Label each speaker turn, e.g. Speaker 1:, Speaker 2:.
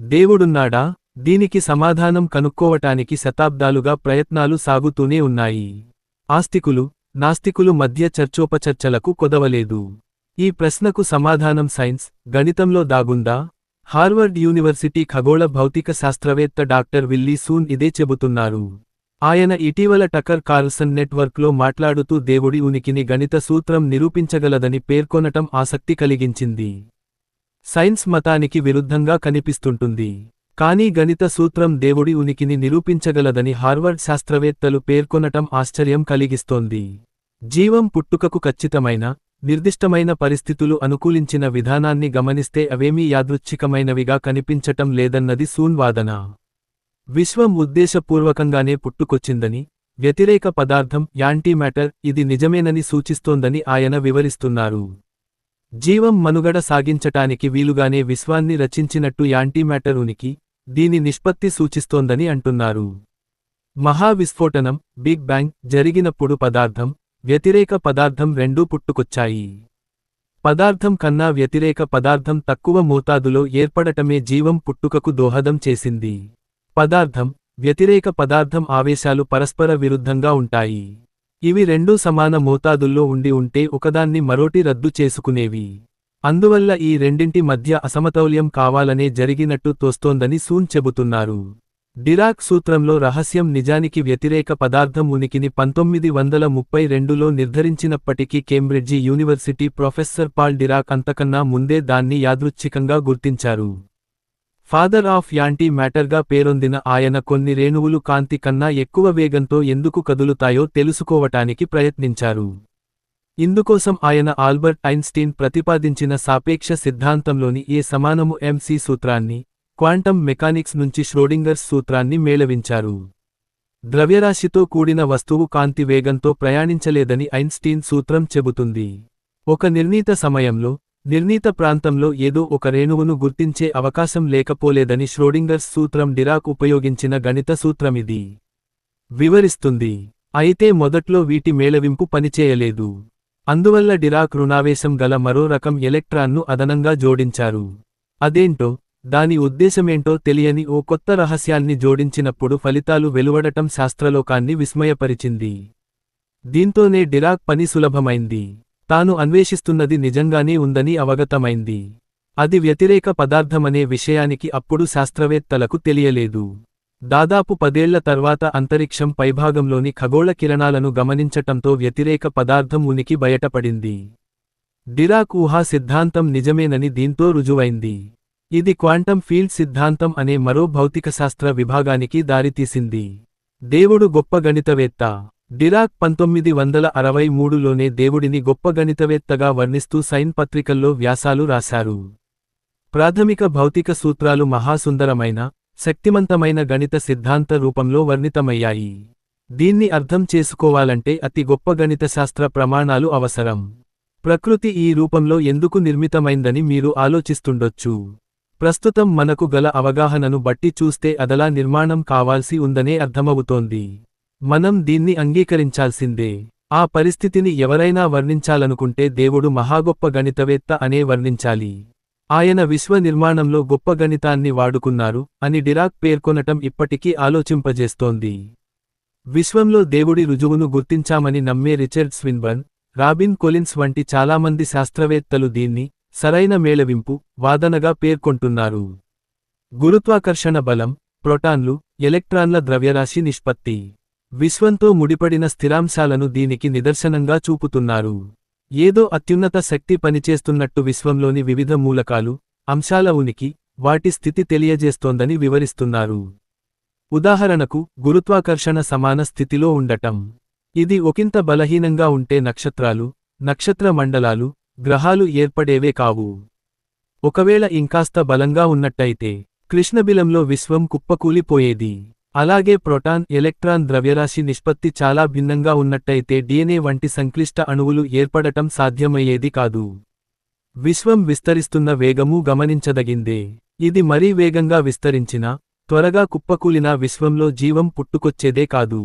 Speaker 1: దేవుడున్నాడా? దీనికి సమాధానం కనుక్కోవటానికి శతాబ్దాలుగా ప్రయత్నాలు సాగుతూనే ఉన్నాయి. ఆస్తికులు నాస్తికులు మధ్య చర్చోపచర్చలకు కొదవలేదు. ఈ ప్రశ్నకు సమాధానం సైన్స్ గణితంలో దాగుందా? హార్వర్డ్ యూనివర్సిటీ ఖగోళ భౌతిక శాస్త్రవేత్త డాక్టర్ విల్లీ సూన్ ఇదే చెబుతున్నారు. ఆయన ఇటీవల టకర్ కార్ల్సన్ నెట్వర్క్లో మాట్లాడుతూ దేవుడి ఉనికిని గణిత సూత్రం నిరూపించగలదని పేర్కొనటం ఆసక్తి కలిగించింది. సైన్స్ మతానికి విరుద్ధంగా కనిపిస్తుంటుంది. కానీ గణిత సూత్రం దేవుడి ఉనికిని నిరూపించగలదని హార్వర్డ్ శాస్త్రవేత్తలు పేర్కొనటం ఆశ్చర్యం కలిగిస్తోంది. జీవం పుట్టుకకు ఖచ్చితమైన నిర్దిష్టమైన పరిస్థితులు అనుకూలించిన విధానాన్ని గమనిస్తే అవేమీ యాదృచ్ఛికమైనవిగా కనిపించటం లేదన్నది సూన్ వాదన. విశ్వం ఉద్దేశపూర్వకంగానే పుట్టుకొచ్చిందని వ్యతిరేక పదార్థం యాంటీమ్యాటర్ ఇది నిజమేనని సూచిస్తోందని ఆయన వివరిస్తున్నారు. జీవం మనుగడ సాగించటానికి వీలుగానే విశ్వాన్ని రచించినట్టు యాంటీమ్యాటర్ ఉనికి దీని నిష్పత్తి సూచిస్తోందని అంటున్నారు. మహావిస్ఫోటనం బిగ్ బ్యాంగ్ జరిగినప్పుడు పదార్థం వ్యతిరేక పదార్థం రెండూ పుట్టుకొచ్చాయి. పదార్థం కన్నా వ్యతిరేక పదార్థం తక్కువ మోతాదులో ఏర్పడటమే జీవం పుట్టుకకు దోహదం చేసింది. పదార్థం వ్యతిరేక పదార్థం ఆవేశాలు పరస్పర విరుద్ధంగా ఉంటాయి. ఇవి రెండూ సమాన మోతాదుల్లో ఉండి ఉంటే ఒకదాన్ని మరోటి రద్దు చేసుకునేవి. అందువల్ల ఈ రెండింటి మధ్య అసమతౌల్యం కావాలనే జరిగినట్టు తోస్తోందని సూన్ చెబుతున్నారు. డిరాక్ సూత్రంలో రహస్యం నిజానికి వ్యతిరేక పదార్థం ఉనికిని పంతొమ్మిది వందల ముప్పై రెండులో నిర్ధరించినప్పటికీ Cambridge University professor Paul Dirac అంతకన్నా ముందే దాన్ని యాదృచ్ఛికంగా గుర్తించారు. ఫాదర్ ఆఫ్ యాంటీ మ్యాటర్గా పేరొందిన ఆయన కొన్ని రేణువులు కాంతి కన్నా ఎక్కువ వేగంతో ఎందుకు కదులుతాయో తెలుసుకోవటానికి ప్రయత్నించారు. ఇందుకోసం ఆయన ఆల్బర్ట్ ఐన్స్టీన్ ప్రతిపాదించిన సాపేక్ష సిద్ధాంతంలోని ఏ సమానము ఎంసీ సూత్రాన్ని క్వాంటం మెకానిక్స్ నుంచి ష్రోడింగర్స్ సూత్రాన్ని మేళవించారు. ద్రవ్యరాశితో కూడిన వస్తువు కాంతి వేగంతో ప్రయాణించలేదని ఐన్స్టీన్ సూత్రం చెబుతుంది. ఒక నిర్ణీత సమయంలో నిర్ణీత ప్రాంతంలో ఏదో ఒక రేణువును గుర్తించే అవకాశం లేకపోలేదని ష్రోడింగర్స్ సూత్రం డిరాక్ ఉపయోగించిన గణిత సూత్రమిది వివరిస్తుంది. అయితే మొదట్లో వీటి మేళవింపు పనిచేయలేదు. అందువల్ల డిరాక్ రుణావేశం గల మరో రకం ఎలక్ట్రాన్ను అదనంగా జోడించారు. అదేంటో దాని ఉద్దేశమేంటో తెలియని ఓ కొత్త రహస్యాన్ని జోడించినప్పుడు ఫలితాలు వెలువడటం శాస్త్రలోకాన్ని విస్మయపరిచింది. దీంతోనే డిరాక్ పని సులభమైంది. తాను అన్వేషిస్తున్నది నిజంగానే ఉందని అవగతమైంది. అది వ్యతిరేక పదార్థమనే విషయానికి అప్పుడు శాస్త్రవేత్తలకు తెలియలేదు. దాదాపు పదేళ్ళ తర్వాత అంతరిక్షం పైభాగంలోని ఖగోళ కిరణాలను గమనించటంతో వ్యతిరేక పదార్థం ఉనికి బయటపడింది. డిరాక్ ఊహా సిద్ధాంతం నిజమేనని దీంతో రుజువైంది. ఇది క్వాంటం ఫీల్డ్ సిద్ధాంతం అనే మరో భౌతికశాస్త్ర విభాగానికి దారితీసింది. దేవుడు గొప్ప గణితవేత్త. డిరాక్ పంతొమ్మిది వందల అరవై మూడులోనే దేవుడిని గొప్ప గణితవేత్తగా వర్ణిస్తూ సైన్ పత్రికల్లో వ్యాసాలు రాశారు. ప్రాథమిక భౌతిక సూత్రాలు మహాసుందరమైన శక్తిమంతమైన గణిత సిద్ధాంత రూపంలో వర్ణితమయ్యాయి. దీన్ని అర్థం చేసుకోవాలంటే అతి గొప్ప గణితశాస్త్ర ప్రమాణాలు అవసరం. ప్రకృతి ఈ రూపంలో ఎందుకు నిర్మితమైందని మీరు ఆలోచిస్తుండొచ్చు. ప్రస్తుతం మనకు గల అవగాహనను బట్టి చూస్తే అదలా నిర్మాణం కావాల్సి ఉందనే అర్థమవుతోంది. మనం దీన్ని అంగీకరించాల్సిందే. ఆ పరిస్థితిని ఎవరైనా వర్ణించాలనుకుంటే దేవుడు మహాగొప్ప గణితవేత్త అనే వర్ణించాలి. ఆయన విశ్వ నిర్మాణంలో గొప్ప గణితాన్ని వాడుకున్నారు అని డిరాక్ పేర్కొనటం ఇప్పటికీ ఆలోచింపజేస్తోంది. విశ్వంలో దేవుడి రుజువును గుర్తించామని నమ్మే రిచర్డ్ స్విన్బర్న్ రాబిన్ కొలిన్స్ వంటి చాలామంది శాస్త్రవేత్తలు దీన్ని సరైన మేళవింపు వాదనగా పేర్కొంటున్నారు. గురుత్వాకర్షణ బలం ప్రోటాన్లు ఎలక్ట్రాన్ల ద్రవ్యరాశి నిష్పత్తి. విశ్వంతో ముడిపడిన స్థిరాంశాలను దీనికి నిదర్శనంగా చూపుతున్నారు. ఏదో అత్యున్నత శక్తి పనిచేస్తున్నట్టు విశ్వంలోని వివిధ మూలకాలు అంశాల ఉనికి వాటి స్థితి తెలియజేస్తోందని వివరిస్తున్నారు. ఉదాహరణకు గురుత్వాకర్షణ సమాన స్థితిలో ఉండటం. ఇది ఒకంత బలహీనంగా ఉంటే నక్షత్రాలు నక్షత్ర మండలాలు గ్రహాలు ఏర్పడేవే కావు. ఒకవేళ ఇంకాస్త బలంగా ఉన్నట్టయితే కృష్ణబిలంలో విశ్వం కుప్పకూలిపోయేది. అలాగే ప్రోటాన్ ఎలక్ట్రాన్ ద్రవ్యరాశి నిష్పత్తి చాలా భిన్నంగా ఉన్నట్టయితే డిఎన్ఏ వంటి సంక్లిష్ట అణువులు ఏర్పడటం సాధ్యమయ్యేది కాదు. విశ్వం విస్తరిస్తున్న వేగమూ గమనించదగిందే. ఇది మరీ వేగంగా విస్తరించినా త్వరగా కుప్పకూలినా విశ్వంలో జీవం పుట్టుకొచ్చేదే కాదు.